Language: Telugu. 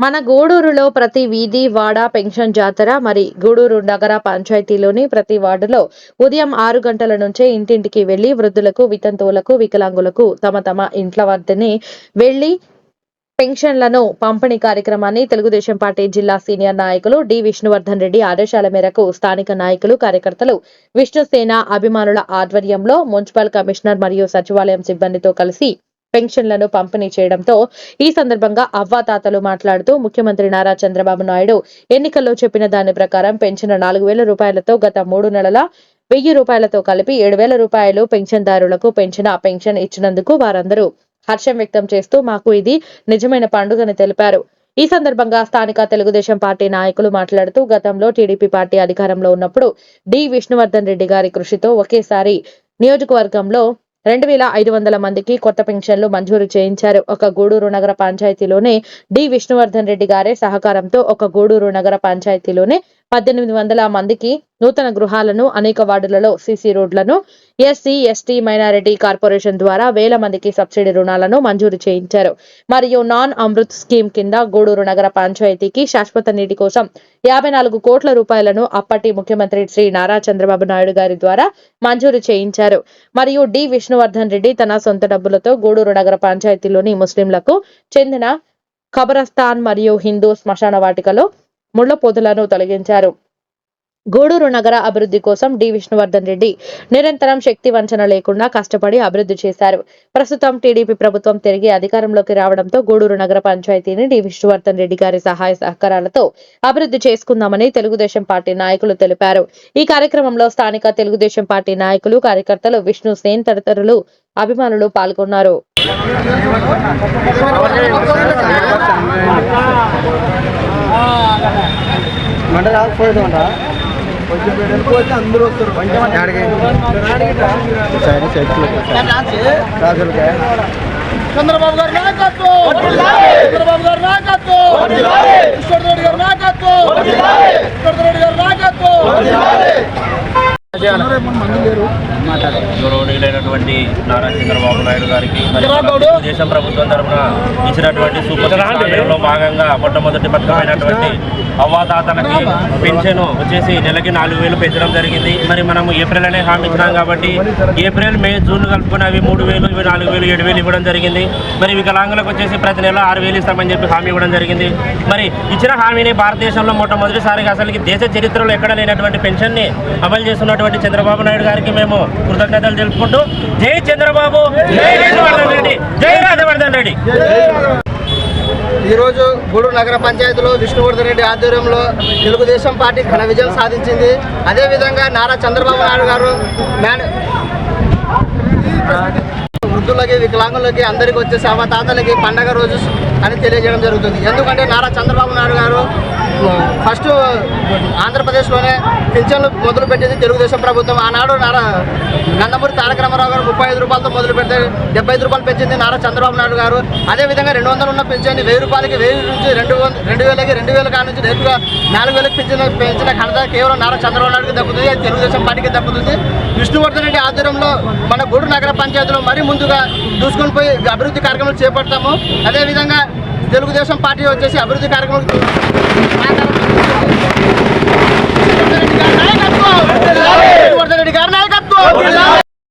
మన గూడూరులో ప్రతి వీధి వాడ పెన్షన్ జాతర మరి గూడూరు నగర పంచాయతీలోని ప్రతి వార్డులో ఉదయం ఆరు గంటల నుంచే ఇంటింటికి వెళ్ళి వృద్ధులకు వితంతువులకు వికలాంగులకు తమ తమ ఇంట్ల వద్దనే వెళ్ళి పెన్షన్లను పంపిణీ కార్యక్రమాన్ని తెలుగుదేశం పార్టీ జిల్లా సీనియర్ నాయకులు డి విష్ణువర్ధన్ రెడ్డి ఆదేశాల మేరకు స్థానిక నాయకులు కార్యకర్తలు విష్ణుసేన అభిమానుల ఆధ్వర్యంలో మున్సిపల్ కమిషనర్ మరియు సచివాలయం సిబ్బందితో కలిసి పెన్షన్లను పంపిణీ చేయడంతో ఈ సందర్భంగా అవ్వాతాతలు మాట్లాడుతూ ముఖ్యమంత్రి నారా చంద్రబాబు నాయుడు ఎన్నికల్లో చెప్పిన దాని ప్రకారం పెంచిన నాలుగు వేల రూపాయలతో గత మూడు నెలల వెయ్యి రూపాయలతో కలిపి ఏడు వేల రూపాయలు పెన్షన్దారులకు పెంచిన పెన్షన్ ఇచ్చినందుకు వారందరూ హర్షం వ్యక్తం చేస్తూ మాకు ఇది నిజమైన పండుగని తెలిపారు. ఈ సందర్భంగా స్థానిక తెలుగుదేశం పార్టీ నాయకులు మాట్లాడుతూ గతంలో టీడీపీ పార్టీ అధికారంలో ఉన్నప్పుడు డి. విష్ణువర్ధన్ రెడ్డి గారి కృషితో ఒకేసారి నియోజకవర్గంలో రెండు వేల ఐదు వందల మందికి కొత్త పెన్షన్లు మంజూరు చేయించారు. ఒక గూడూరు నగర పంచాయతీలోనే డి. విష్ణువర్ధన్ రెడ్డి గారే సహకారంతో ఒక గూడూరు నగర పంచాయతీలోనే పద్దెనిమిది వందల మందికి నూతన గృహాలను అనేక వార్డులలో సీసీ రోడ్లను ఎస్సీ ఎస్టీ మైనారిటీ కార్పొరేషన్ ద్వారా వేల మందికి సబ్సిడీ రుణాలను మంజూరు చేయించారు. మరియు నాన్ అమృత్ స్కీమ్ కింద గూడూరు నగర పంచాయతీకి శాశ్వత నీటి కోసం యాభై నాలుగు కోట్ల రూపాయలను అప్పటి ముఖ్యమంత్రి శ్రీ నారా చంద్రబాబు నాయుడు గారి ద్వారా మంజూరు చేయించారు. మరియు డి విష్ణువర్ధన్ రెడ్డి తన సొంత డబ్బులతో గూడూరు నగర పంచాయతీలోని ముస్లింలకు చెందిన ఖబరస్థాన్ మరియు హిందూ శ్మశాన వాటికలో ముళ్ళ పొదలను తొలగించారు. గూడూరు నగర అభివృద్ధి కోసం డి. విష్ణువర్ధన్ రెడ్డి నిరంతరం శక్తి వంచన లేకుండా కష్టపడి అభివృద్ధి చేశారు. ప్రస్తుతం టీడీపీ ప్రభుత్వం తిరిగి అధికారంలోకి రావడంతో గూడూరు నగర పంచాయతీని డి. విష్ణువర్ధన్ రెడ్డి గారి సహాయ సహకారాలతో అభివృద్ధి చేసుకుందామని తెలుగుదేశం పార్టీ నాయకులు తెలిపారు. ఈ కార్యక్రమంలో స్థానిక తెలుగుదేశం పార్టీ నాయకులు కార్యకర్తలు విష్ణు సేన్ తదితరులు అభిమానులు పాల్గొన్నారు. మంట రాకపోయేది అంట కొంచెం వెళ్ళిపోతే అందరూ వస్తారు సరే చెట్లు రాజులకే. చంద్రబాబు గారి నాయకత్వం! చంద్రబాబు గారి నాయకత్వం! కిషోర్ రెడ్డి గారి నాయకత్వం! కిషోర్ రెడ్డి గారి నాయకత్వం! గౌరవనీయులైనటువంటి నారా చంద్రబాబు నాయుడు గారికి మరి మన దేశం ప్రభుత్వం తరఫున ఇచ్చినటువంటి సూపర్ సిక్స్ హామీలలో భాగంగా మొట్టమొదటి పథకమైనటువంటి అవ్వాతాతలకి పెన్షన్ వచ్చేసి నెలకి నాలుగు వేలు పెంచడం జరిగింది. మరి మనము ఏప్రిల్ అనే హామీ ఇచ్చినాం కాబట్టి ఏప్రిల్ మే జూన్ కలుపుకొని అవి మూడు వేలు ఇవి నాలుగు వేలు ఏడు వేలు ఇవ్వడం జరిగింది. మరి వికలాంగులకు వచ్చేసి ప్రతి నెల ఆరు వేలు ఇస్తామని చెప్పి హామీ ఇవ్వడం జరిగింది. మరి ఇచ్చిన హామీని భారతదేశంలో మొట్టమొదటిసారిగా అసలుకి దేశ చరిత్రలో ఎక్కడ లేనటువంటి పెన్షన్ని అమలు చేస్తున్నటువంటి చంద్రబాబు నాయుడు గారికి మేము కృతజ్ఞతలు తెలుపుకుంటూ జై చంద్రబాబు జై రాజవర్ధన్ రెడ్డి జై రాజవర్ధన్ రెడ్డి. ఈరోజు గూడూరు నగర పంచాయతీలో విష్ణువర్ధన్ రెడ్డి ఆధ్వర్యంలో తెలుగుదేశం పార్టీ ఘన విజయం సాధించింది. అదేవిధంగా నారా చంద్రబాబు నాయుడు గారు మేన వృద్ధులకి వికలాంగులకి అందరికీ వచ్చేసి అవతాతలకి పండగ రోజు అని తెలియజేయడం జరుగుతుంది. ఎందుకంటే నారా చంద్రబాబు నాయుడు గారు ఫస్ట్ ఆంధ్రప్రదేశ్లోనే పింఛన్లు మొదలు పెట్టింది తెలుగుదేశం ప్రభుత్వం. ఆనాడు నారా నందమూరి తారక రామారావు గారు ముప్పై ఐదు రూపాయలతో మొదలు పెడితే డెబ్బై ఐదు రూపాయలు పెంచింది నారా చంద్రబాబు నాయుడు గారు. అదేవిధంగా రెండు వందలు ఉన్న పింఛన్ వెయ్యి రూపాయలకి వెయ్యి నుంచి రెండు రెండు వేలకి రెండు వేల కాడ నుంచి నేరుగా నాలుగు వేలకు పెంచిన పెంచిన ఘనత కేవలం నారా చంద్రబాబు నాయుడుకి దక్కుతుంది. అది తెలుగుదేశం పార్టీకి దక్కుతుంది. విష్ణువర్ధన్ రెడ్డి ఆధ్వర్యంలో మన గూడు నగర పంచాయతీలో మరీ ముందుగా దూసుకొని పోయి అభివృద్ధి కార్యక్రమాలు చేపడతాము. అదేవిధంగా తెలుగుదేశం పార్టీ వచ్చేసి అభివృద్ధి కార్యక్రమాలు